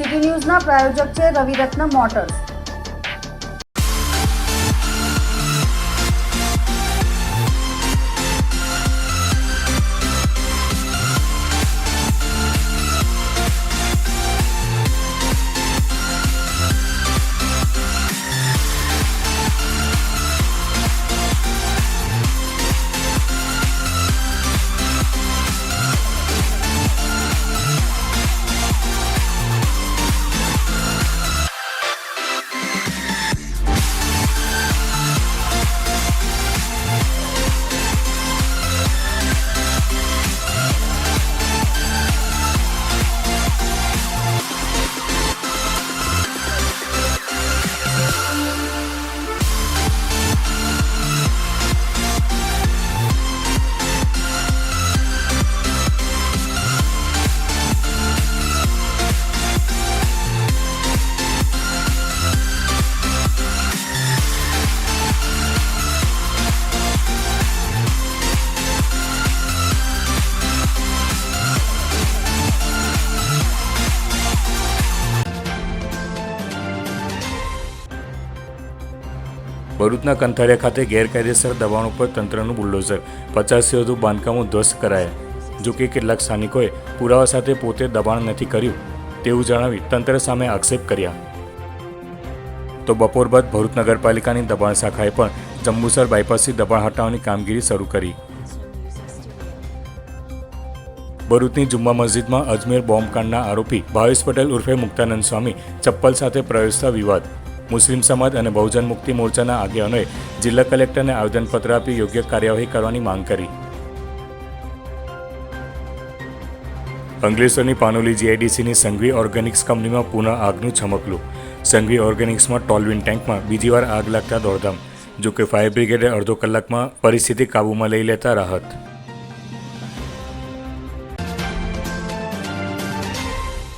City ન્યૂઝના પ્રાયોજક છે Raviratna motors. ભરૂચના કંથારિયા ખાતે ગેરકાયદેસર દબાણ ઉપર તંત્રનું બુલડોઝર. પચાસથી વધુ બાંધકામો ધ્વસ્ત કરાયા. જોકે કેટલાક સ્થાનિકોએ પુરાવા સાથે પોતે દબાણ નથી કર્યું તેવું જણાવી તંત્ર સામે આક્ષેપ કર્યા. તો બપોર બાદ ભરૂચ નગરપાલિકાની દબાણ શાખાએ પણ જંબુસર બાયપાસથી દબાણ હટાવવાની કામગીરી શરૂ કરી. ભરૂચની જુમ્મા મસ્જિદમાં અજમેર બોમ્બકાંડના આરોપી ભાવેશ પટેલ ઉર્ફે મુક્તાનંદ સ્વામી ચપ્પલ સાથે પ્રવેશતા વિવાદ. મુસ્લિમ સમાજ અને બહુજન મુક્તિ મોરચાના આગેવાનોએ જિલ્લા કલેક્ટરને આવેદનપત્ર આપી યોગ્ય કાર્યવાહી કરવાની માંગ કરી. અંકલેશ્વરની પાનોલી જીઆઈડીસીની સંઘવી ઓર્ગેનિક્સ કંપનીમાં પુનઃ આગનું છમકલું. સંઘવી ઓર્ગેનિક્સમાં ટોલવિન ટેન્કમાં બીજી વાર આગ લાગતા દોડધામ, જોકે ફાયર બ્રિગેડે અડધો કલાકમાં પરિસ્થિતિ કાબૂમાં લઈ લેતા રાહત.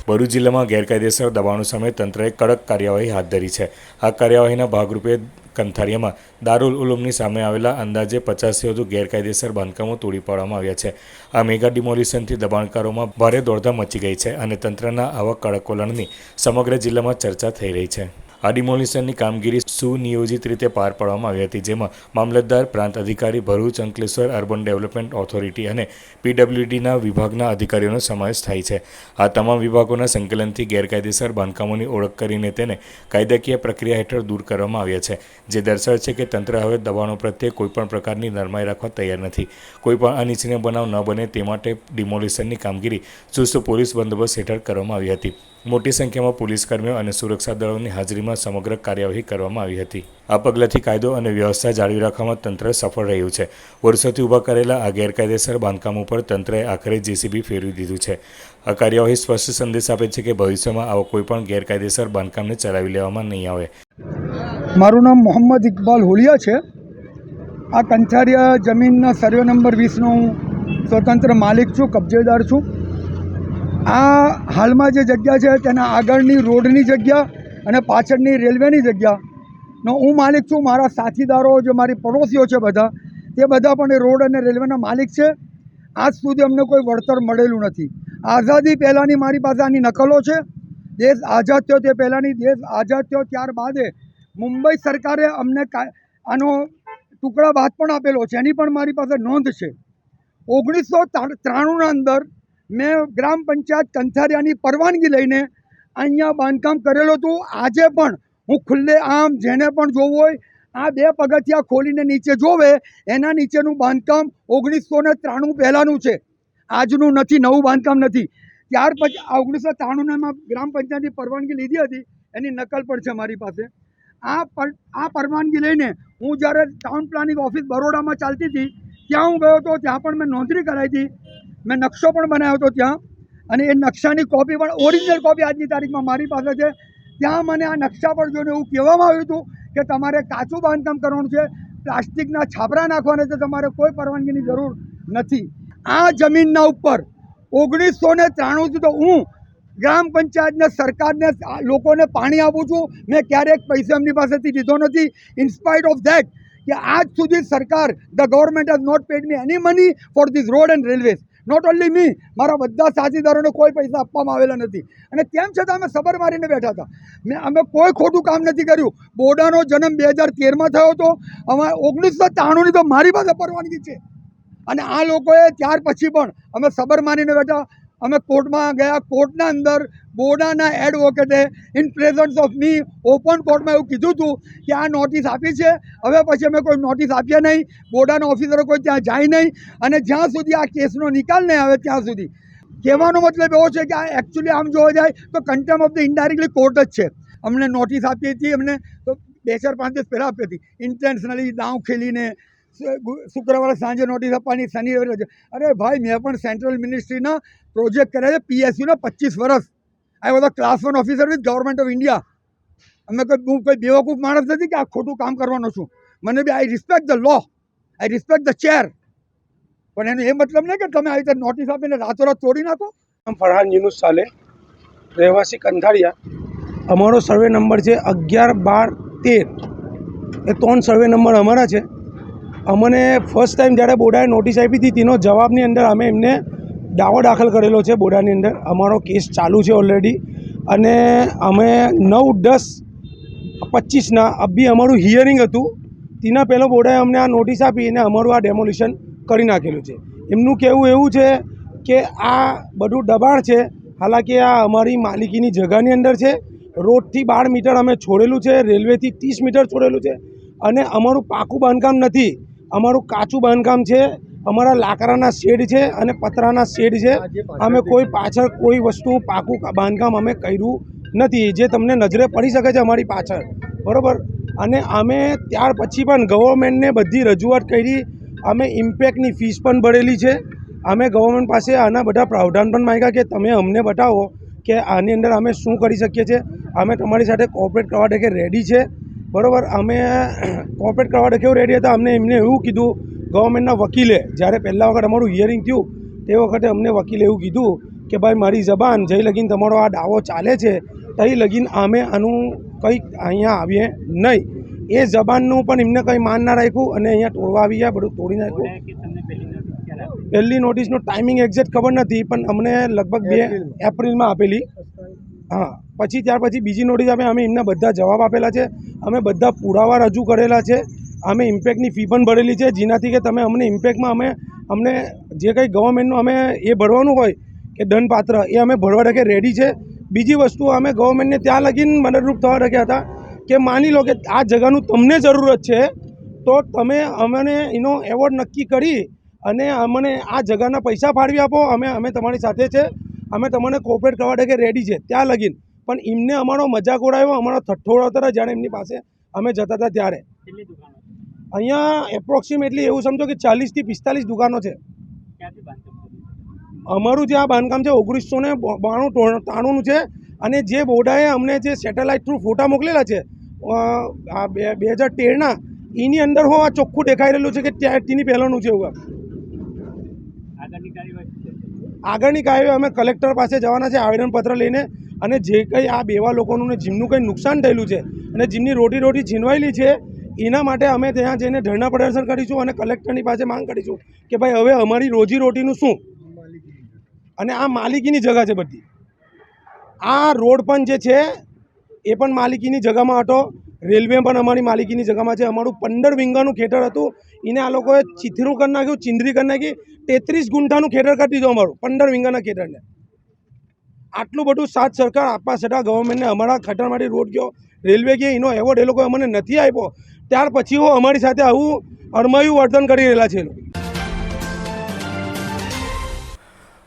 ભરૂચ જિલ્લામાં ગેરકાયદેસર દબાણો સામે તંત્રએ કડક કાર્યવાહી હાથ ધરી છે. આ કાર્યવાહીના ભાગરૂપે કંથારિયામાં દારૂલ ઉલુમની સામે આવેલા અંદાજે પચાસથી વધુ ગેરકાયદેસર બાંધકામો તોડી પાડવામાં આવ્યા છે. આ મેગા ડિમોલિશનથી દબાણકારોમાં ભારે દોડધામ મચી ગઈ છે અને તંત્રના આવા કડક વલણની સમગ્ર જિલ્લામાં ચર્ચા થઈ રહી છે. આ ડિમોલિશનની કામગીરી સુનિયોજિત રીતે પાર પાડવામાં આવી હતી, જેમાં મામલતદાર, પ્રાંત અધિકારી Bharuch, Ankleshwar urban development authority અને પીડબ્લ્યુડીના વિભાગના અધિકારીઓનો સમાવેશ થાય છે. આ તમામ વિભાગોના સંકલનથી ગેરકાયદેસર બાંધકામોની ઓળખ કરીને તેને કાયદાકીય પ્રક્રિયા હેઠળ દૂર કરવામાં આવ્યા છે, જે દર્શાવે છે કે તંત્ર હવે દબાણો પ્રત્યે કોઈપણ પ્રકારની નરમાઈ રાખવા તૈયાર નથી. કોઈપણ અનિચ્છનીય બનાવ ન બને તે માટે ડિમોલિશનની કામગીરી ચુસ્ત પોલીસ બંદોબસ્ત હેઠળ કરવામાં આવી હતી. મોટી સંખ્યામાં પોલીસ કર્મીઓ અને સુરક્ષા દળોની હાજરીમાં સમગ્ર કાર્યવાહી કરવામાં આવી હતી. આ પગલાંથી કાયદો અને વ્યવસ્થા જાળવી રાખવામાં તંત્ર સફળ રહ્યું છે. વર્ષોથી ઊભા કરેલા આ ગેરકાયદેસર બાંધકામ ઉપર તંત્રએ આખરે જેસીબી ફેરવી દીધું છે. આ કાર્યવાહી સ્પષ્ટ સંદેશ આપે છે કે ભવિષ્યમાં આવો કોઈપણ ગેરકાયદેસર બાંધકામને ચલાવી લેવામાં નહીં આવે. મારું નામ મોહમ્મદ ઇકબાલ હોલિયા છે. આ કંથારિયા જમીનના સર્વે નંબર વીસનો હું સ્વતંત્ર માલિક છું, કબજેદાર છું. આ હાલમાં જે જગ્યા છે, તેના આગળની રોડની જગ્યા અને પાછળની રેલવેની જગ્યાનો હું માલિક છું, મારા સાથીદારો, જે મારી પડોશીઓ છે બધા, તે બધા પણ એ રોડ અને રેલવેના માલિક છે. આજ સુધી અમને કોઈ વળતર મળેલું નથી. આઝાદી પહેલાંની મારી પાસે આની નકલો છે. દેશ આઝાદ થયો તે પહેલાંની, દેશ આઝાદ થયો ત્યારબાદે મુંબઈ સરકારે અમને આનો ટુકડા બાદ પણ આપેલો છે. એની પણ મારી પાસે નોંધ છે. ઓગણીસો ત્રાણુંના અંદર મેં ગ્રામ પંચાયત કંથારિયાની પરવાનગી લઈને અહીંયા બાંધકામ કરેલું હતું. આજે પણ હું ખુલ્લે આમ જેને પણ જોવું હોય, આ બે પગથિયા ખોલીને નીચે જોવે, એના નીચેનું બાંધકામ ઓગણીસો ને ત્રાણું પહેલાંનું છે. આજનું નથી, નવું બાંધકામ નથી. ત્યાર પછી આ ઓગણીસો ત્રાણુંમાં ગ્રામ પંચાયતની પરવાનગી લીધી હતી, એની નકલ પણ છે મારી પાસે. આ પર, આ પરવાનગી લઈને હું જ્યારે ટાઉન પ્લાનિંગ ઓફિસ બરોડામાં ચાલતી હતી, ત્યાં હું ગયો હતો, ત્યાં પણ મેં નોંધણી કરાવી હતી મેં નકશો પણ બનાવ્યો હતો ત્યાં. અને એ નકશાની કોપી પણ ઓરિજિનલ કોપી આજની તારીખમાં મારી પાસે છે. ત્યાં મને આ નકશા પર જોઈને એવું કહેવામાં આવ્યું હતું કે તમારે કાચું બાંધકામ કરવાનું છે, પ્લાસ્ટિકના છાપરા નાખવાના છે, તમારે કોઈ પરવાનગીની જરૂર નથી. આ જમીનના ઉપર ઓગણીસો ને ત્રાણુંથી તો હું ગ્રામ પંચાયતને, સરકારને લોકોને પાણી આપું છું. મેં ક્યારેક પૈસા એમની પાસેથી લીધો નથી. ઇન્સ્પાઇટ ઓફ ધેટ કે આજ સુધી સરકાર the government has not paid me any money for this road and railways not only me મારા બધા સાથીદારોને કોઈ પૈસા આપવામાં આવેલા નથી. અને તેમ છતાં અમે સબર મારીને બેઠા હતા? મેં અમે કોઈ ખોટું કામ નથી કર્યું. બોડાનો જન્મ બે હજાર તેરમાં થયો હતો. અમે ઓગણીસો ત્રાણુંની તો મારી પાસે પરવાનગી છે. અને આ લોકોએ ત્યાર પછી પણ અમે સબર મારીને બેઠા. અમે કોર્ટમાં ગયા, કોર્ટના અંદર બોડાના એડવોકેટે in presence of me open કોર્ટમાં એવું કીધું હતું કે આ નોટિસ આપી છે. હવે પછી અમે કોઈ નોટિસ આપ્યા નહીં. બોડાના ઓફિસરો કોઈ ત્યાં જાય નહીં અને જ્યાં સુધી આ કેસનો નિકાલ નહીં આવે ત્યાં સુધી. કહેવાનો મતલબ એવો છે કે આ એકચ્યુઅલી આમ જોવા જાય તો contempt of the indirectly court જ છે. અમને નોટિસ આપી હતી, અમને તો બે ચાર પાંચ દિવસ પહેલાં આપી હતી. ઇન્ટેન્શનલી દાવ ખેલીને શુક્રવારે સાંજે નોટિસ આપવાની શનિ રવિ અરે ભાઈ, મેં પણ સેન્ટ્રલ મિનિસ્ટ્રીના પ્રોજેક્ટ કર્યા છે, પીએસયુના પચીસ વર્ષ. I was a class one officer with government of India. અમે કોઈ, હું કોઈ બેવકૂફ માણસ નથી કે આ ખોટું કામ કરવાનો છું. મને બી I respect the law I respect the chair પણ એનો એ મતલબ નહીં કે તમે આવી રીતે નોટિસ આપીને રાતોરાત તોડી નાખો. આમ ફરહાન યુનુસ સાલે. રહેવાસી કંથાળિયા. અમારો સર્વે નંબર છે અગિયાર બાર તેર. એ ત્રણ સર્વે નંબર અમારા છે. અમને ફર્સ્ટ ટાઈમ જ્યારે બોડાએ નોટિસ આપી હતી, તેનો જવાબની અંદર અમે એમને દાવો દાખલ કરેલો છે બોડાની અંદર. અમારો કેસ ચાલુ છે ઓલરેડી અને અમે નવ, દસ, પચીસના અભી અમારું હિયરિંગ હતું. તેના પહેલો બોર્ડાએ અમને આ નોટિસ આપી અને અમારું આ ડેમોલિશન કરી નાખેલું છે. એમનું કહેવું એવું છે કે આ બધું દબાણ છે. હાલાકી આ અમારી માલિકીની જગાની અંદર છે. રોડથી બાર મીટર અમે છોડેલું છે, રેલવેથી ત્રીસ મીટર છોડેલું છે. અને અમારું પાકું બાંધકામ નથી. અમારું કાચું બાંધકામ છે, અમારા લાકડાના શેડ છે અને પતરાના શેડ છે. અમે કોઈ પાછળ કોઈ વસ્તુ પાકું બાંધકામ અમે કર્યું નથી, જે તમને નજરે પડી શકે છે અમારી પાછળ. બરાબર? અને અમે ત્યાર પછી પણ ગવર્મેન્ટને બધી રજૂઆત કરી. અમે ઇમ્પેક્ટની ફીસ પણ ભરેલી છે. અમે ગવર્મેન્ટ પાસે આના બધા પ્રાવધાન પણ માંગ્યા કે તમે અમને બતાવો કે આની અંદર અમે શું કરી શકીએ છીએ. અમે તમારી સાથે કોઓપરેટ કરવા માટે રેડી છે. બરાબર અમે કોઓપરેટ કરવા માટે કેવું રેડી હતા? અમને એમને એવું કીધું ગવર્મેન્ટના વકીલે જ્યારે પહેલાં વખત અમારું હિયરિંગ થયું તે વખતે અમને વકીલે એવું કીધું કે ભાઈ મારી જબાન જઈ લગીન તમારો આ દાવો ચાલે છે તઈ લગીન અમે આનું કંઈક અહીંયા આવીએ નહીં. એ જબાનનું પણ એમને કંઈ માન ના રાખ્યું અને અહીંયા તોડવા આવી ગયા બધું તોડી નાખ્યું. પહેલી નોટિસનો ટાઈમિંગ એક્ઝેક્ટ ખબર નથી પણ અમને લગભગ બે એપ્રિલમાં આપેલી. હા. પછી ત્યાર પછી બીજી નોટિસ આપે, અમે એમને બધા જવાબ આપેલા છે. અમે બધા પુરાવા રજૂ કરેલા છે. અમે ઇમ્પેક્ટની ફી પણ ભરેલી છે. જેનાથી કે તમે અમને ઇમ્પેક્ટમાં અમે, અમને જે કંઈ ગવર્મેન્ટનું અમે એ ભરવાનું હોય કે દંડપાત્ર, એ અમે ભરવા રખે રેડી છે. બીજી વસ્તુ, અમે ગવર્મેન્ટને ત્યાં લગીને મદદરૂપ થવા રખ્યા હતા કે માની લો કે આ જગાનું તમને જરૂરત છે, તો તમે અમને એનો એવોર્ડ નક્કી કરી અને અમને આ જગાના પૈસા ફાળવી આપો. અમે અમે તમારી સાથે છે. અમે તમને કોઓપરેટ કરવા માટે રેડી છે. ત્યાં લગીન. પણ એમને અમારો મજાક ઉડાવ્યો અમારો થઠ્ઠોડો ઉડાવતા જ્યારે એમની પાસે અમે જતા હતા ત્યારે. અહીંયા એપ્રોક્સિમેટલી એવું સમજો કે ચાલીસથી પિસ્તાલીસ દુકાનો છે. અમારું જે આ બાંધકામ છે ઓગણીસો ને બાણું ત્રાણુંનું છે અને જે બોડાએ અમને જે સેટેલાઇટ થ્રુ ફોટા મોકલેલા છે આ બે બે હજાર તેરના એની અંદર હું આ ચોખ્ખું દેખાઈ રહેલું છે કે તેની પહેલાંનું છે એવું આગળની કાર્યવાહી અમે કલેક્ટર પાસે જવાના છે આવેદનપત્ર લઈને અને જે કંઈ આ બેવા લોકોનું ને જીમનું કંઈ નુકસાન થયેલું છે અને જીમની રોટી રોટી છીનવાયેલી છે, એના માટે અમે ત્યાં જઈને ધરણા પ્રદર્શન કરીશું અને કલેક્ટરની પાસે માંગ કરીશું કે ભાઈ હવે અમારી રોજી રોટીનું શું? અને આ માલિકીની જગા છે બધી. આ રોડ પણ જે છે, એ પણ માલિકીની જગામાં હતો. રેલવે પણ અમારી માલિકીની જગામાં છે. અમારું પંદર વીંગાનું ખેતર હતું. એને આ લોકોએ ચીથરું કરી નાખ્યું, ચીંદરી કરી નાખી. તેત્રીસ ગુંઠાનું ખેતર કરી દીધું અમારું, પંદર વીંગાના ખેતરને. આટલું બધું સાથ સરકાર આપવા છતાં ગવર્મેન્ટને અમારા ખેતર રોડ ગયો રેલવે ગયો એનો એવોર્ડ એ લોકો અમને નથી આપ્યો. ત્યાર પછી અમારી સાથે આવું અરમાયું વર્તન કરી રહેલા છે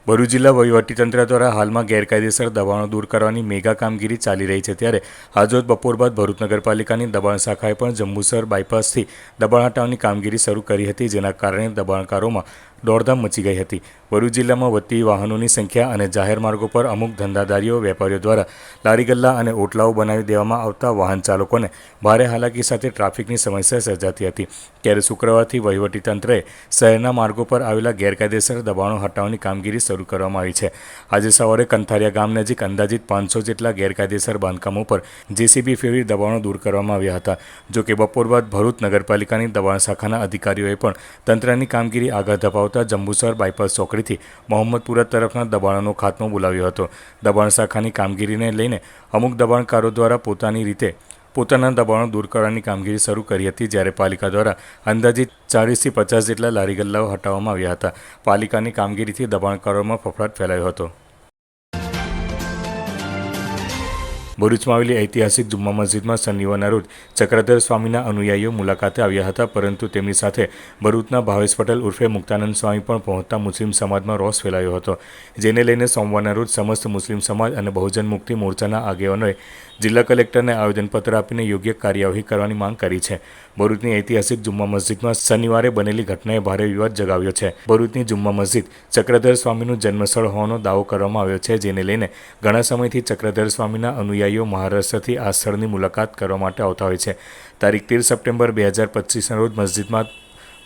ભરૂચ જિલ્લા વહીવટીતંત્ર દ્વારા હાલમાં ગેરકાયદેસર દબાણો દૂર કરવાની મેગા કામગીરી ચાલી રહી છે ત્યારે આજરોજ બપોર બાદ ભરૂચ નગરપાલિકાની દબાણ શાખાએ પણ જંબુસર બાયપાસથી દબાણ હટાવવાની કામગીરી શરૂ કરી હતી, જેના કારણે દબાણકારોમાં દોડધામ મચી ગઈ હતી. ભરૂચ જિલ્લામાં વધતી વાહનોની સંખ્યા અને જાહેર માર્ગો પર અમુક ધંધાદારીઓ વેપારીઓ દ્વારા લારી ગલ્લા અને ઓટલાઓ બનાવી દેવામાં આવતા વાહન ચાલકોને ભારે હાલાકી સાથે ટ્રાફિકની સમસ્યા સર્જાતી હતી. ત્યારે શુક્રવારથી વહીવટીતંત્રએ શહેરના માર્ગો પર આવેલા ગેરકાયદેસર દબાણો હટાવવાની કામગીરી શરૂ કરવામાં આવી છે. આજે સવારે કંથારિયા ગામ નજીક અંદાજિત પાંચસો જેટલા ગેરકાયદેસર બાંધકામો પર જેસીબી ફેરવી દબાણો દૂર કરવામાં આવ્યા હતા. જોકે બપોર બાદ ભરૂચ નગરપાલિકાની દબાણ શાખાના અધિકારીઓએ પણ તંત્રની કામગીરી આગળ ધપાવતા આવતા જંબુસર બાયપાસ ચોકડીથી મોહમ્મદપુરા તરફના દબાણોનો ખાત્મો બોલાવ્યો હતો. દબાણ શાખાની કામગીરીને લઈને અમુક દબાણકારો દ્વારા પોતાની રીતે પોતાના દબાણો દૂર કરવાની કામગીરી શરૂ કરી હતી, જ્યારે પાલિકા દ્વારા અંદાજિત ચાળીસથી પચાસ જેટલા લારી ગલ્લાઓ હટાવવામાં આવ્યા હતા. પાલિકાની કામગીરીથી દબાણકારોમાં ફફડાટ ફેલાયો હતો. ભરૂચમાં આવેલી ઐતિહાસિક જુમ્મા મસ્જિદમાં શનિવારના રોજ ચક્રધર સ્વામીના અનુયાયીઓ મુલાકાતે આવ્યા હતા, પરંતુ તેમની સાથે ભરૂચના ભાવેશ પટેલ ઉર્ફે મુક્તાનંદ સ્વામી પણ પહોંચતા મુસ્લિમ સમાજમાં રોષ ફેલાયો હતો. જેને લઈને સોમવારના રોજ સમસ્ત મુસ્લિમ સમાજ અને બહુજન મુક્તિ મોરચાના આગેવાનોએ જિલ્લા કલેક્ટરને આવેદનપત્ર આપીને યોગ્ય કાર્યવાહી કરવાની માંગ કરી છે. ભરૂચની ઐતિહાસિક જુમ્મા મસ્જિદમાં શનિવારે બનેલી ઘટનાએ ભારે વિવાદ જગાવ્યો છે. ભરૂચની જુમ્મા મસ્જિદ ચક્રધર સ્વામીનું જન્મસ્થળ હોવાનો દાવો કરવામાં આવ્યો છે, જેને લઈને ઘણા સમયથી ચક્રધર સ્વામીના અનુયાયીઓ મહારાષ્ટ્રથી આ સ્થળની મુલાકાત કરવા માટે આવતા હોય છે. તારીખ તેર સપ્ટેમ્બર બે હજાર પચીસના રોજ મસ્જિદમાં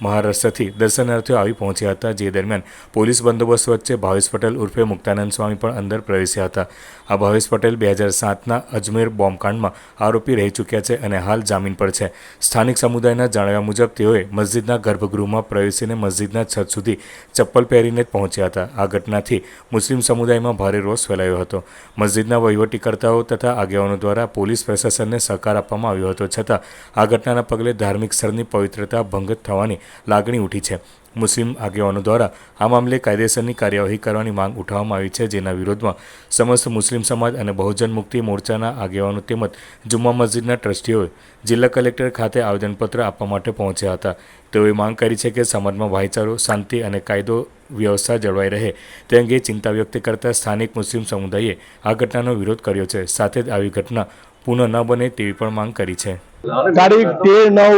મહારાષ્ટ્રથી દર્શનાર્થીઓ આવી પહોંચ્યા હતા. જે દરમિયાન પોલીસ બંદોબસ્ત વચ્ચે ભાવેશ પટેલ ઉર્ફે મુક્તાનંદ સ્વામી પણ અંદર પ્રવેશ્યા હતા. આ ભાવેશ પટેલ બે હજાર સાતના અજમેર બોમ્બકાંડમાં આરોપી રહી ચૂક્યા છે અને હાલ જામીન પર છે. સ્થાનિક સમુદાયના જણાવ્યા મુજબ તેઓએ મસ્જિદના ગર્ભગૃહમાં પ્રવેશીને મસ્જિદના છત સુધી ચપ્પલ પહેરીને જ પહોંચ્યા હતા. આ ઘટનાથી મુસ્લિમ સમુદાયમાં ભારે રોષ ફેલાયો હતો. મસ્જિદના વહીવટીકર્તાઓ તથા આગેવાનો દ્વારા પોલીસ પ્રશાસનને સહકાર આપવામાં આવ્યો હતો. છતાં આ ઘટનાના પગલે ધાર્મિક સ્થળની પવિત્રતા ભંગ થવાની લાગણી ઉઠી છે. મુસ્લિમ આગેવાનો દ્વારા આ મામલે કાયદેસરની કાર્યવાહી કરવાની માંગ ઉઠાવવામાં આવી છે. જેના વિરોધમાં સમસ્ત મુસ્લિમ સમાજ અને બહુજન મુક્તિ મોરચાના આગેવાનો તેમજ જુમ્મા મસ્જિદના ટ્રસ્ટીઓએ જિલ્લા કલેક્ટર ખાતે આવેદનપત્ર આપવા માટે પહોંચ્યા હતા. તેઓએ માંગ કરી છે કે સમાજમાં ભાઈચારો, શાંતિ અને કાયદો વ્યવસ્થા જળવાઈ રહે. તે અંગે ચિંતા વ્યક્ત કરતા સ્થાનિક મુસ્લિમ સમુદાયે આ ઘટનાનો વિરોધ કર્યો છે. સાથે જ આવી ઘટના પુનઃ ન બને તેવી પણ માંગ કરી છે. તારીખ તેર નવ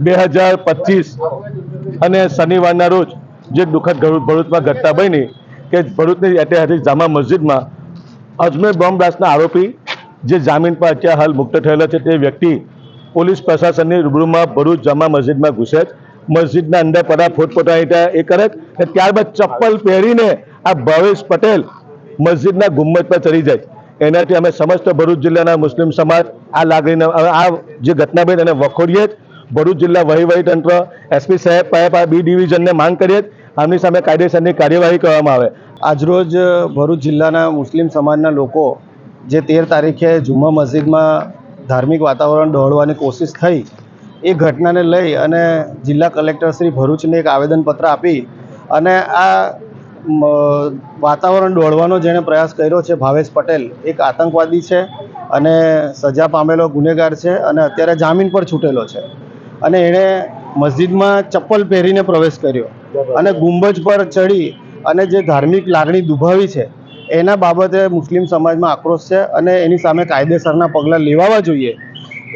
બે હજાર પચીસ અને શનિવારના રોજ જે દુઃખદ ભરૂચમાં ઘટના બની કે ભરૂચની ઐતિહાસિક જામા મસ્જિદમાં અજમેર બોમ્બ બ્લાસ્ટના આરોપી જે જામીન પર અત્યારે હાલ મુક્ત થયેલો છે તે વ્યક્તિ પોલીસ પ્રશાસનની રૂબરૂમાં ભરૂચ જામા મસ્જિદમાં ઘૂસે મસ્જિદના અંદર પડા ફોટપોટાની ત્યાં એ કરે ત્યારબાદ ચપ્પલ પહેરીને આ ભાવેશ પટેલ મસ્જિદના ગુમ્મત પર ચડી જાય એનાથી અમે સમસ્ત ભરૂચ જિલ્લાના મુસ્લિમ સમાજ આ લાગણીને આ જે ઘટના બની એને વખોડીએ જ ભરૂચ જિલ્લા વહીવટીતંત્ર એસપી સાહેબ સાહેબ આ બી ડિવિઝનને માંગ કરીએ આમની સામે કાયદેસરની કાર્યવાહી કરવામાં આવે. આજરોજ ભરૂચ જિલ્લાના મુસ્લિમ સમાજના લોકો જે તેર તારીખે જુમ્મા મસ્જિદમાં ધાર્મિક વાતાવરણ દોડવાની કોશિશ થઈ, એ ઘટનાને લઈ અને જિલ્લા કલેક્ટર શ્રી ભરૂચને એક આવેદનપત્ર આપી અને આ વાતાવરણ દોડવાનો જેણે પ્રયાસ કર્યો છે ભાવેશ પટેલ, એક આતંકવાદી છે અને સજા પામેલો ગુનેગાર છે અને અત્યારે જામીન પર છૂટેલો છે. અને એણે મસ્જિદમાં ચપ્પલ પહેરીને પ્રવેશ કર્યો અને ગુંબજ પર ચડી અને જે ધાર્મિક લાગણી દુભાવી છે એના બાબતે મુસ્લિમ સમાજમાં આક્રોશ છે અને એની સામે કાયદેસરના પગલાં લેવાવા જોઈએ.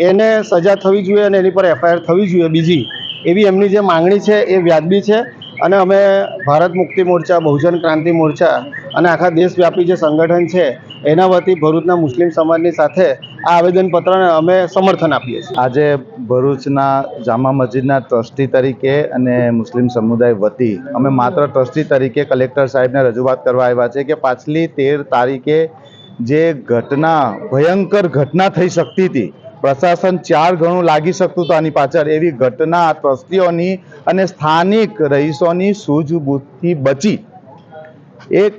એને સજા થવી જોઈએ અને એની પર એફઆઈઆર થવી જોઈએ બીજી. એવી એમની જે માંગણી છે એ વ્યાજબી છે અને અમે ભારત મુક્તિ મોરચા, બહુજન ક્રાંતિ મોરચા અને આખા દેશવ્યાપી જે સંગઠન છે, એના વતી ભરૂચના મુસ્લિમ સમાજની સાથે આ આવેદનપત્રને અમે સમર્થન આપીએ છીએ. આજે ભરૂચના જામા મસ્જિદના ટ્રસ્ટી તરીકે અને મુસ્લિમ સમુદાય વતી અમે માત્ર ટ્રસ્ટી તરીકે કલેક્ટર સાહેબને રજૂઆત કરવા આવ્યા છે કે પાછલી તેર તારીખે જે ઘટના, ભયંકર ઘટના થઈ શકતી હતી પ્રશાસન ચાર ગણું લાગી શકતું હતું આની પાછળ. એવી ઘટના ટ્રસ્ટીઓની અને સ્થાનિક રહીશોની સૂઝબૂછથી બચી. એક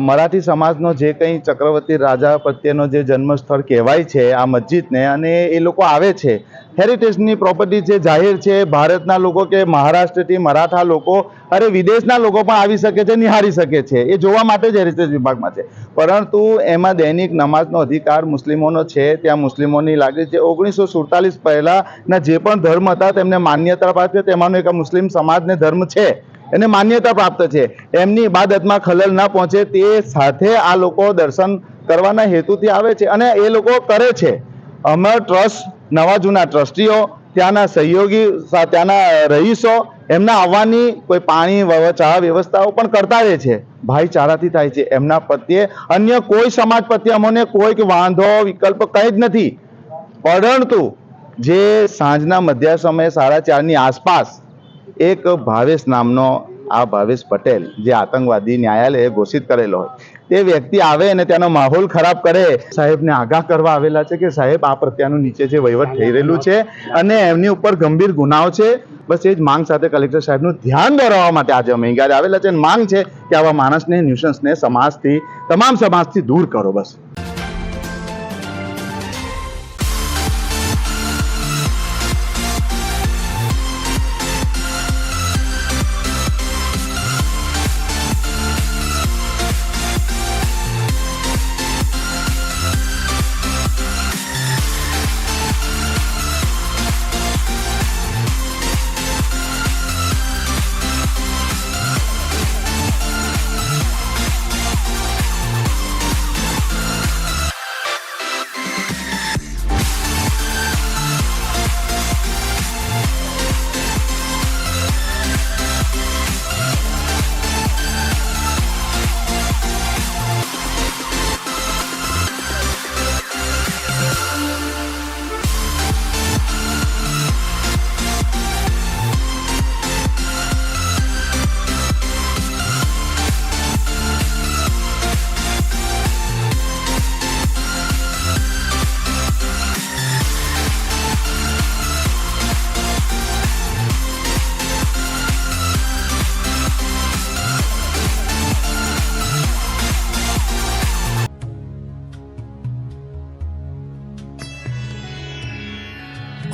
મરાઠી સમાજનો જે કંઈ ચક્રવર્તી રાજા પ્રત્યેનો જે જન્મસ્થળ કહેવાય છે, આ મસ્જિદને, અને એ લોકો આવે છે. હેરિટેજની પ્રોપર્ટી જે જાહેર છે, ભારતના લોકો કે મહારાષ્ટ્રથી મરાઠા લોકો, અરે વિદેશના લોકો પણ આવી શકે છે, નિહાળી શકે છે. એ જોવા માટે જ હેરિટેજ વિભાગમાં છે. પરંતુ એમાં દૈનિક નમાજનો અધિકાર મુસ્લિમોનો છે. ત્યાં મુસ્લિમોની લાગણી છે. ઓગણીસો સુડતાલીસ પહેલાંના જે પણ ધર્મ હતા, તેમને માન્યતા પાસે તેમાંનો એક મુસ્લિમ સમાજને ધર્મ છે. એને માન્યતા પ્રાપ્ત છે. એમની ઇબાદતમાં ખલલ ના પહોંચે તે સાથે આ લોકો દર્શન કરવાના હેતુથી આવે છે અને એ લોકો કરે છે. અમર ટ્રસ્ટ, નવા જૂના ટ્રસ્ટીઓ, ત્યાંના સહયોગી ત્યાંના રહીશો, એમના આવવાની કોઈ પાણી ચા વ્યવસ્થાઓ પણ કરતા રહે છે. ભાઈચારાથી થાય છે એમના પ્રત્યે. અન્ય કોઈ સમાજ પ્રત્યે અમને કોઈ વાંધો, વિકલ્પ કંઈ જ નથી. પરંતુ જે સાંજના મધ્ય સમયે સાડા ચારની આસપાસ એક ભાવેશ નામનો આ ભાવેશ પટેલ, જે આતંકવાદી ન્યાયાલયે ઘોષિત કરેલો હોય. તે વ્યક્તિ આવે અને તેનો માહોલ ખરાબ કરે, સાહેબને આગાહ કરવા આવેલા છે કે સાહેબ, આ પ્રત્યાનું નીચે જે વહીવટ થઈ રહેલું છે અને એમની ઉપર ગંભીર ગુનાઓ છે. બસ એ જ માંગ સાથે કલેક્ટર સાહેબનું ધ્યાન દોરવા માટે આજે અમે અહીંયા આવેલા છે માંગ છે કે આવા માણસને, ન્યુસન્સને, સમાજથી, તમામ સમાજથી દૂર કરો બસ.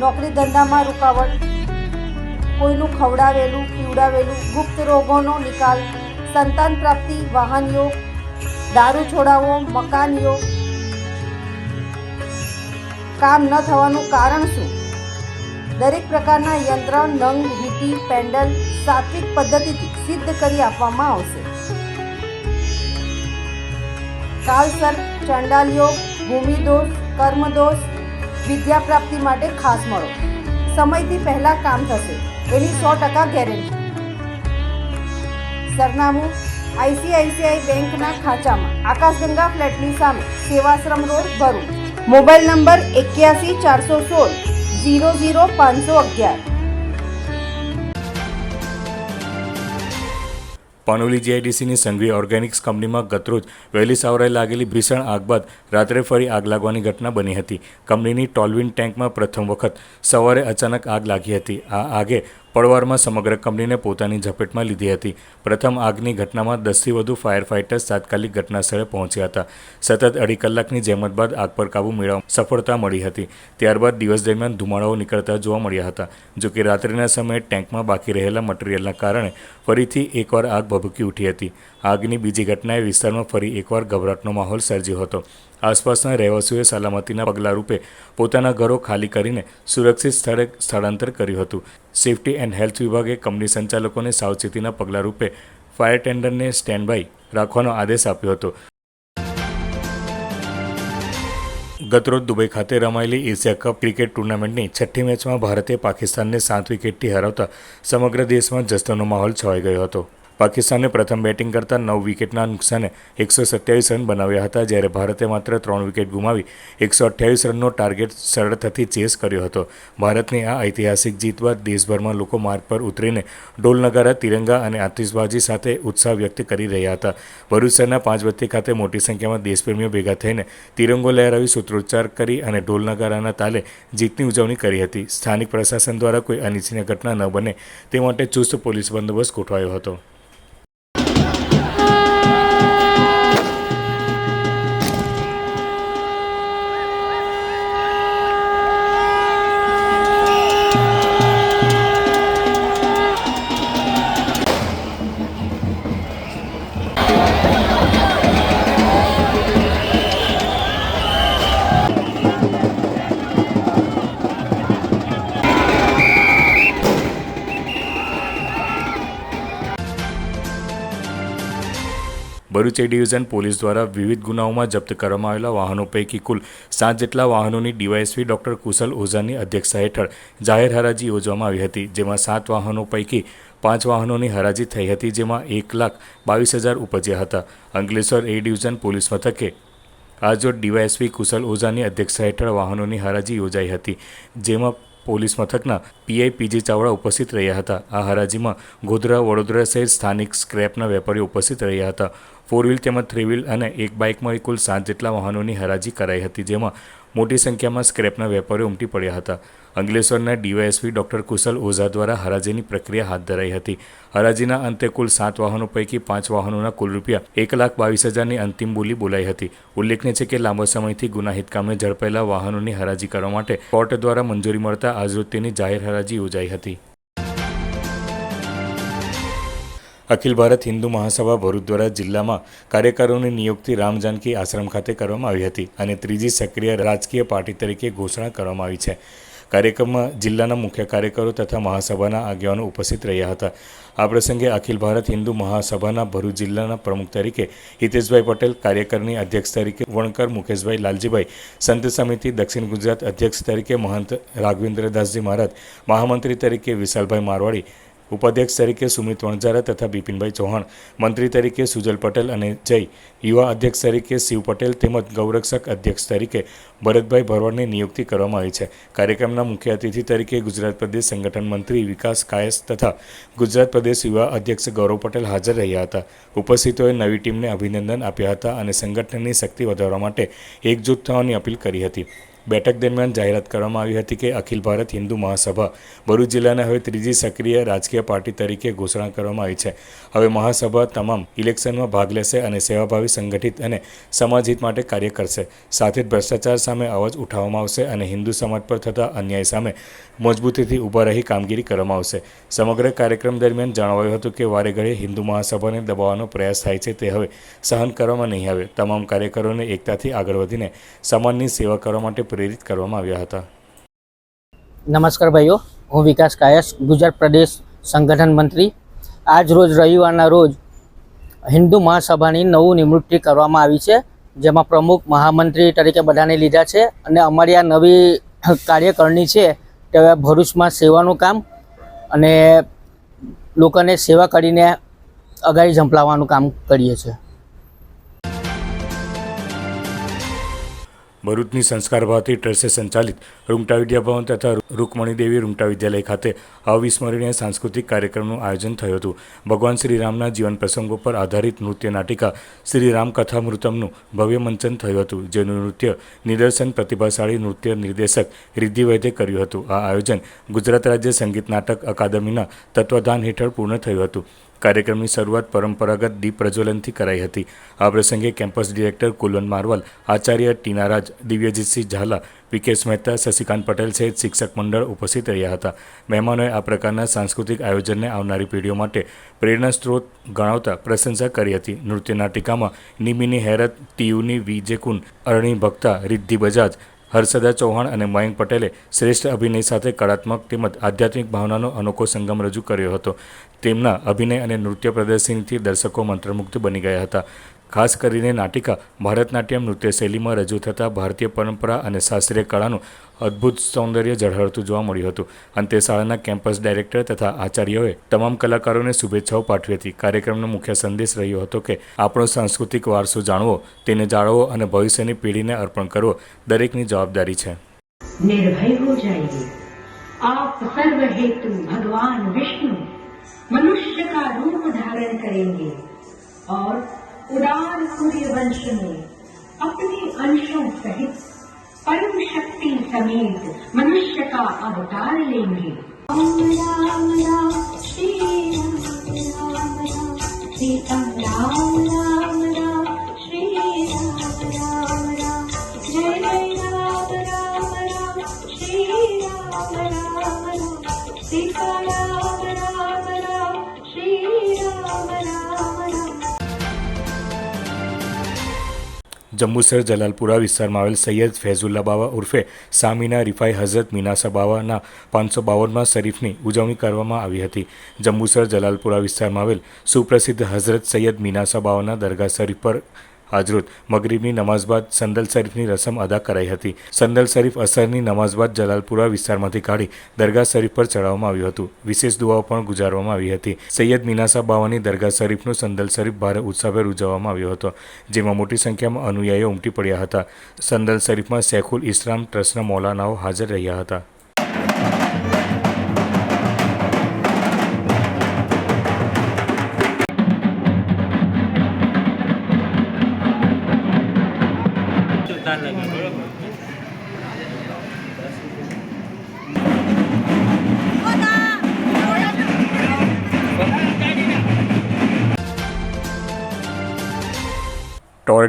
નોકરી ધંધામાં રૂકાવટ, કોઈનું ખવડાવેલું, પીવડાવેલું, ગુપ્ત રોગોનો નિકાલ, સંતાન પ્રાપ્તિ વાહન યોગ દારૂ છોડાવવો મકાન યોગ કામ ન થવાનું કારણ શું? દરેક પ્રકારના યંત્ર, નંગ, વીટી, પેન્ડલ સાત્વિક પદ્ધતિથી સિદ્ધ કરી આપવામાં આવશે. કાલસર ચંડાલ યોગ ભૂમિદોષ, કર્મદોષ વિદ્યા પ્રાપ્તિ માટે ખાસ મળો. સમયથી પહેલા કામ થશે. એની સો ટકા ગેરંટી સરનામું આઈસીઆઈસીઆઈ બેંકના ખાંચામાં. આકાશગંગા ફ્લેટની સામે. Sevashram road Bharuch. Mobile number એક્યાસી ચારસો સોળ. ઝીરો ઝીરો પાંચસો અગિયાર. પાનોલી જીઆઈડીસીની સંઘવી ઓર્ગેનિક્સ કંપનીમાં ગતરોજ વહેલી સવારે લાગેલી ભીષણ આગ બાદ રાત્રે ફરી આગ લાગવાની ઘટના બની હતી. કંપનીની ટોલવિન ટેન્કમાં પ્રથમ વખત સવારે અચાનક આગ લાગી હતી. આ આગે પળવારમાં સમગ્ર કંપનીને પોતાની ઝપેટમાં લીધી હતી. પ્રથમ આગની ઘટનામાં દસથી વધુ ફાયર ફાઇટર્સ તાત્કાલિક ઘટનાસ્થળે પહોંચ્યા હતા. સતત અઢી કલાકની જહેમત બાદ આગ પર કાબૂ મેળવવા સફળતા મળી હતી. ત્યારબાદ દિવસ દરમિયાન ધુમાડાઓ નીકળતા જોવા મળ્યા હતા. જોકે રાત્રિના સમયે ટેન્કમાં બાકી રહેલા મટીરિયલના કારણે ફરીથી એકવાર આગ ભભૂકી ઉઠી હતી. આગની બીજી ઘટનાએ વિસ્તારમાં ફરી એકવાર ગભરાટનો માહોલ સર્જ્યો હતો. આસપાસના રહેવાસીઓએ સલામતીના પગલાં રૂપે પોતાના ઘરો ખાલી કરીને સુરક્ષિત સ્થળે સ્થળાંતર કર્યું હતું. સેફટી એન્ડ હેલ્થ વિભાગે કંપની સંચાલકોને સાવચેતીના પગલાં રૂપે ફાયર ટેન્ડરને સ્ટેન્ડ રાખવાનો આદેશ આપ્યો હતો. ગતરોજ દુબઈ ખાતે રમાયેલી એશિયા કપ ક્રિકેટ ટુર્નામેન્ટની છઠ્ઠી મેચમાં ભારતે પાકિસ્તાનને સાત વિકેટથી હરાવતા સમગ્ર દેશમાં જશ્નનો માહોલ છવાઈ ગયો હતો. પાકિસ્તાને પ્રથમ બેટિંગ કરતા નવ વિકેટના નુકસાને એકસો સત્યાવીસ રન બનાવ્યા હતા, જ્યારે ભારતે માત્ર ત્રણ વિકેટ ગુમાવી એકસો અઠ્યાવીસ રનનો ટાર્ગેટ સરળતાથી ચેસ કર્યો હતો. ભારતની આ ઐતિહાસિક જીત બાદ દેશભરમાં લોકો માર્ગ પર ઉતરીને ઢોલ નગારા તિરંગા અને આતિશબાજી સાથે ઉત્સાહ વ્યક્ત કરી રહ્યા હતા. ભરૂચ શહેરના પાંચ બત્તી ખાતે મોટી સંખ્યામાં દેશપ્રેમીઓ ભેગા થઈને તિરંગો લહેરાવી સૂત્રોચ્ચાર કરી અને ઢોલ નગારાના તાલે જીતની ઉજવણી કરી હતી. સ્થાનિક પ્રશાસન દ્વારા કોઈ અનિચ્છનીય ઘટના ન બને તે માટે ચુસ્ત પોલીસ બંદોબસ્ત ગોઠવાયો હતો. ભરૂચ ડિવિઝન પોલીસ દ્વારા વિવિધ ગુનાઓમાં જપ્ત કરવામાં આવેલા વાહનો પૈકી કુલ સાત જેટલા વાહનોની ડીવાયએસપી ડોક્ટર કુશલ ઓઝાની અધ્યક્ષતા હેઠળ જાહેર હરાજી યોજવામાં આવી હતી, જેમાં સાત વાહનો પૈકી પાંચ વાહનોની હરાજી થઈ હતી, જેમાં એક લાખ બાવીસ હજાર ઉપજ્યા હતા. અંકલેશ્વર એ ડિવિઝન પોલીસ મથકે આજરોજ ડીવાયએસપી કુશલ ઓઝાની અધ્યક્ષતા હેઠળ વાહનોની હરાજી યોજાઈ હતી, જેમાં પોલીસ મથકના પીઆઈ પીજી ચાવડા ઉપસ્થિત રહ્યા હતા. આ હરાજીમાં ગોધરા, વડોદરા સહિત સ્થાનિક સ્ક્રેપના વેપારીઓ ઉપસ્થિત રહ્યા હતા. ફોર વ્હીલ તેમજ થ્રી વ્હીલ અને એક બાઇકમાં કુલ સાત જેટલા વાહનોની હરાજી કરાઈ હતી, જેમાં મોટી સંખ્યામાં સ્ક્રેપના વેપારીઓ ઉમટી પડ્યા હતા. અંગલેશ્વરના ડીવાયએસપી ડોક્ટર કુશલ ઓઝા દ્વારા હરાજીની પ્રક્રિયા હાથ ધરાઈ હતી. હરાજીના અંતે કુલ સાત વાહનો પૈકી પાંચ વાહનોના કુલ રૂપિયા એક લાખ બાવીસ હજારની અંતિમ બોલી બોલાઈ હતી. ઉલ્લેખનીય છે કે લાંબા સમયથી ગુનાહિત કામે ઝડપાયેલા વાહનોની હરાજી કરવા માટે કોર્ટ દ્વારા મંજૂરી મળતા આજરોજ તેની જાહેર હરાજી યોજાઈ હતી. અખિલ ભારત હિન્દુ મહાસભા ભરૂચ દ્વારા જિલ્લામાં કાર્યકરોની નિયુક્તિ રામ જાનકી આશ્રમ ખાતે કરવામાં આવી હતી અને ત્રીજી સક્રિય રાજકીય પાર્ટી તરીકે ઘોષણા કરવામાં આવી છે. કાર્યક્રમમાં જિલ્લાના મુખ્ય કાર્યકરો તથા મહાસભાના આગેવાનો ઉપસ્થિત રહ્યા હતા. આ પ્રસંગે અખિલ ભારત હિન્દુ મહાસભાના ભરૂચ જિલ્લાના પ્રમુખ તરીકે હિતેશભાઈ પટેલ કાર્યકરની અધ્યક્ષ તરીકે વણકર મુકેશભાઈ લાલજીભાઈ, સંત સમિતિ દક્ષિણ ગુજરાત અધ્યક્ષ તરીકે મહંત રાઘવેન્દ્રદાસજી મહારાજ, મહામંત્રી તરીકે વિશાલભાઈ મારવાડી ઉપાધ્યક્ષ તરીકે સુમિત વણઝારા તથા બિપિનભાઈ ચૌહાણ, મંત્રી તરીકે સુજલ પટેલ અને જય, યુવા અધ્યક્ષ તરીકે શિવ પટેલ તેમજ ગૌરક્ષક અધ્યક્ષ તરીકે ભરતભાઈ ભરવાડની નિયુક્તિ કરવામાં આવી છે. કાર્યક્રમના મુખ્ય અતિથિ તરીકે ગુજરાત પ્રદેશ સંગઠન મંત્રી વિકાસ કાયસ તથા ગુજરાત પ્રદેશ યુવા અધ્યક્ષ ગૌરવ પટેલ હાજર રહ્યા હતા. ઉપસ્થિતોએ નવી ટીમને અભિનંદન આપ્યા હતા અને સંગઠનની શક્તિ વધારવા માટે એકજૂથ થવાની અપીલ કરી હતી. બેઠક દરમિયાન જાહેરાત કરવામાં આવી હતી કે અખિલ ભારત હિન્દુ મહાસભા ભરૂચ જિલ્લાને હવે ત્રીજી સક્રિય રાજકીય પાર્ટી તરીકે ઘોષણા કરવામાં આવી છે. હવે મહાસભા તમામ ઇલેક્શનમાં ભાગ લેશે અને સેવાભાવી, સંગઠિત અને સમાજહિત માટે કાર્ય કરશે. સાથે જ ભ્રષ્ટાચાર સામે અવાજ ઉઠાવવામાં આવશે અને હિન્દુ સમાજ પર થતા અન્યાય સામે મજબૂતીથી ઊભા રહી કામગીરી કરવામાં આવશે. સમગ્ર કાર્યક્રમ દરમિયાન જણાવાયું હતું કે વારે ઘડીએ હિન્દુ મહાસભાને દબાવવાનો પ્રયાસ થાય છે તે હવે સહન કરવામાં નહીં આવે. તમામ કાર્યકરોને એકતાથી આગળ વધીને સમાજની સેવા કરવા માટે પ્રેરિત કરવામાં આવ્યા હતા. નમસ્કાર ભાઈઓ, હું વિકાસ કાયસ, ગુજરાત પ્રદેશ સંગઠન મંત્રી. આજ રોજ રવિવારના રોજ હિન્દુ મહાસભાની નવું નિવૃત્તિ કરવામાં આવી છે, જેમાં પ્રમુખ મહામંત્રી તરીકે બધાને લીધા છે અને અમારી આ નવી કાર્યકરણી છે તે હવે ભરૂચમાં સેવાનું કામ અને લોકોને સેવા કરીને અગાડી ઝંપલાવવાનું કામ કરીએ છીએ. ભરૂચની સંસ્કાર ભારતી ટ્રસ્ટે સંચાલિત રૂમટા વિદ્યાભવન તથા રૂકમણી દેવી રૂમટા વિદ્યાલય ખાતે અવિસ્મરણીય સાંસ્કૃતિક કાર્યક્રમનું આયોજન થયું હતું. ભગવાન શ્રીરામના જીવન પ્રસંગો પર આધારિત નૃત્ય નાટિકા શ્રી રામ કથામૃતમનું ભવ્ય મંચન થયું હતું, જેનું નૃત્ય નિદર્શન પ્રતિભાશાળી નૃત્ય નિર્દેશક રિદ્ધિ વૈદ્ય કર્યું હતું. આ આયોજન ગુજરાત રાજ્ય સંગીત નાટક અકાદમીના તત્વધાન હેઠળ પૂર્ણ થયું હતું. કાર્યક્રમની શરૂઆત પરંપરાગત દીપ પ્રજ્વલનથી કરાઈ હતી. આ પ્રસંગે campus director Kulavut મારવાલ, Acharya ટીનારાજ, દિવ્યજીતસિંહ Jhala Vikesh Mehta, Shashikant Patel સહિત શિક્ષક મંડળ ઉપસ્થિત રહ્યા હતા. મહેમાનોએ આ પ્રકારના સાંસ્કૃતિક આયોજનને આવનારી પેઢીઓ માટે પ્રેરણા સ્ત્રોત ગણાવતા પ્રશંસા કરી હતી. નૃત્ય નાટિકામાં નિમિની હેરત, ટીયુની વિજેકુન અરણી ભક્તા, રિદ્ધિ બજાજ હર્ષદા ચૌહાણ અને મયંક પટેલે શ્રેષ્ઠ અભિનય સાથે કળાત્મક તેમજ આધ્યાત્મિક ભાવનાનો અનોખો સંગમ રજૂ કર્યો હતો. તેમના અભિનય અને નૃત્ય પ્રદર્શનથી દર્શકો મંત્રમુગ્ધ બની ગયા હતા. ખાસ કરીને નાટિકા, ભરતનાટ્યમ નૃત્ય શૈલીમાં રજૂ થતા ભારતીય પરંપરા અને શાસ્ત્રીય કળાનું અદ્ભુત સૌંદર્ય ઝળહળતું જોવા મળ્યું હતું. અંતે શાળાના કેમ્પસ ડાયરેક્ટર તથા આચાર્યોએ તમામ કલાકારોને શુભેચ્છાઓ પાઠવી હતી. કાર્યક્રમનો મુખ્ય સંદેશ રહ્યો હતો કે આપણો સાંસ્કૃતિક વારસો જાણવો, તેને જાળવો અને ભવિષ્યની પેઢીને અર્પણ કરવો દરેકની જવાબદારી છે. ભગવાન વિષ્ણુ. મનુષ્ય કા રૂપ ધારણ કરેંગે. उदार सूर्य वंश में अपने अंशों सहित परम शक्ति समेत मनुष्य का अवतार लेंगे। राम राम राम राम राम राम राम। જંબુસર જલાલપુરા વિસ્તારમાં આવેલ સૈયદ ફૈઝુલ્લા બાવા ઉર્ફે સામીના રિફાઈ હઝરત મીનાસા બાવાના પાંચસો બાવનમાં શરીફની ઉજવણી કરવામાં આવી હતી. જંબુસર જલાલપુરા વિસ્તારમાં આવેલ સુપ્રસિદ્ધ હઝરત સૈયદ મીનાસા બાવાના દરગાહ શરીફ પર આજરોજ મગરીબની નમાઝ બાદ સંદલ શરીફની રસમ અદા કરાઈ હતી. સંદલ શરીફ અસરની નમાઝ બાદ જલાલપુરા વિસ્તારમાંથી કાઢી દરગાહ શરીફ પર ચડાવવામાં આવ્યું હતું. વિશેષ દુઆઓ પણ ગુજારવામાં આવી હતી. સૈયદ મીનાસા બાવાની દરગાહ શરીફનું સંદલ શરીફ ભારે ઉત્સાહભેર ઉજવવામાં આવ્યો હતો, જેમાં મોટી સંખ્યામાં અનુયાયીઓ ઉમટી પડ્યા હતા. સંદલ શરીફમાં શેખુલ ઇસ્લામ ટ્રસ્ટના મૌલાનાઓ હાજર રહ્યા હતા.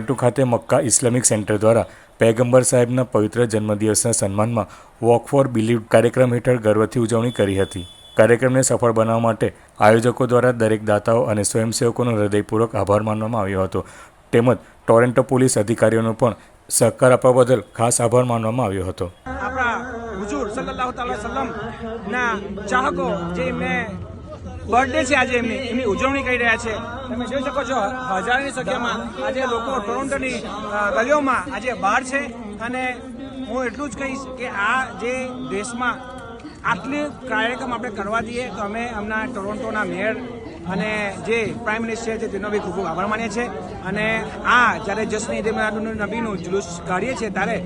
ટોરેન્ટો ખાતે મક્કા ઇસ્લામિક સેન્ટર દ્વારા પૈગંબર સાહેબના પવિત્ર જન્મદિવસના સન્માનમાં વોક ફોર બિલીવ કાર્યક્રમ હેઠળ ગર્વથી ઉજવણી કરી હતી. કાર્યક્રમને સફળ બનાવવા માટે આયોજકો દ્વારા દરેક દાતાઓ અને સ્વયંસેવકોનો હૃદયપૂર્વક આભાર માનવામાં આવ્યો હતો. તેમજ ટોરેન્ટો પોલીસ અધિકારીઓનો પણ સહકાર આપવા બદલ ખાસ આભાર માનવામાં આવ્યો હતો. આપણા હુજુર સલ્લાહ ના ચાહકો જે એમને બર્થડે છે આજે, એમની એમની ઉજવણી કરી રહ્યા છે. તમે જોઈ શકો છો, હજારોની સંખ્યામાં આજે લોકો ટોરોન્ટોની ગલીઓમાં આજે બહાર છે. અને હું એટલું જ કહીશ કે આ જે દેશમાં આટલી કાર્યક્રમ આપણે કરવા દઈએ, તો અમે હમણાં ટોરોન્ટોના મેયર અને જે પ્રાઇમ મિનિસ્ટર છે, તેનો બી ખૂબ ખૂબ આભાર માનીએ છીએ. અને આ જ્યારે જશ્ન ઈદ મિલાદુન નબીનું જુલુસ કાઢીએ છીએ, ત્યારે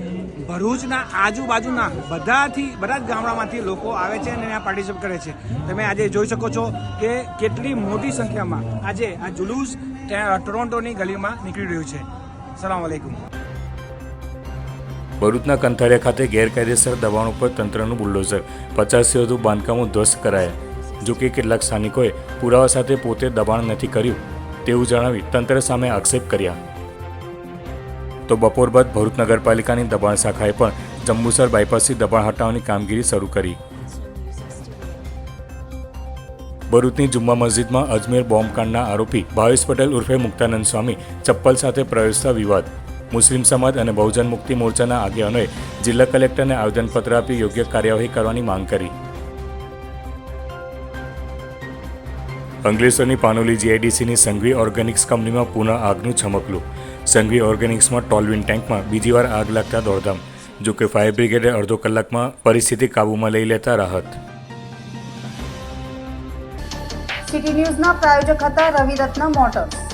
ભરૂચના આજુબાજુના બધાથી, બધા જ ગામડામાંથી લોકો આવે છે અને ત્યાં પાર્ટિસિપેટ કરે છે. તમે આજે જોઈ શકો છો કે કેટલી મોટી સંખ્યામાં આજે આ જુલુસ ટોરોન્ટોની ગલીમાં નીકળી રહ્યું છે. સલામ વાલેકુમ ભરૂચના કંથારિયા ખાતે ગેરકાયદેસર દબાણ ઉપર તંત્રનું બુલ્ડોઝર. પચાસથી વધુ બાંધકામો ધ્વસ્ત કરાયા. જો કે કેટલાક સ્થાનિકોએ પુરાવા સાથે પોતે દબાણ નથી કર્યું તેવું જણાવી તંત્ર સામે આક્ષેપ કર્યા. તો બપોર બાદ ભરૂચ નગરપાલિકાની દબાણ શાખાએ પણ જંબુસર બાયપાસથી દબાણ હટાવવાની કામગીરી શરૂ કરી. ભરૂચની જુમ્મા મસ્જિદમાં અજમેર બોમ્બકાંડના આરોપી ભાવેશ પટેલ ઉર્ફે મુક્તાનંદ સ્વામી ચપ્પલ સાથે પ્રવેશતા વિવાદ. મુસ્લિમ સમાજ અને બહુજન મુક્તિ મોરચાના આગેવાનોએ જિલ્લા કલેક્ટરને આવેદનપત્ર આપી યોગ્ય કાર્યવાહી કરવાની માંગ કરી. અંકલેશ્વરની પાનોલી જીઆઈડીસીની સંઘવી ઓર્ગેનિક્સ કંપનીમાં પુનઃ આગનું છમકલું. સંઘવી ઓર્ગેનિક્સમાં ટોલવિન ટેન્કમાં બીજી વાર આગ લાગતા દોડધામ, જો કે ફાયર બ્રિગેડે અડધો કલાકમાં પરિસ્થિતિ કાબૂમાં લઈ લેતા રાહત. સિટી ન્યૂઝના પ્રાયોજક હતા રવિરત્ન મોટર્સ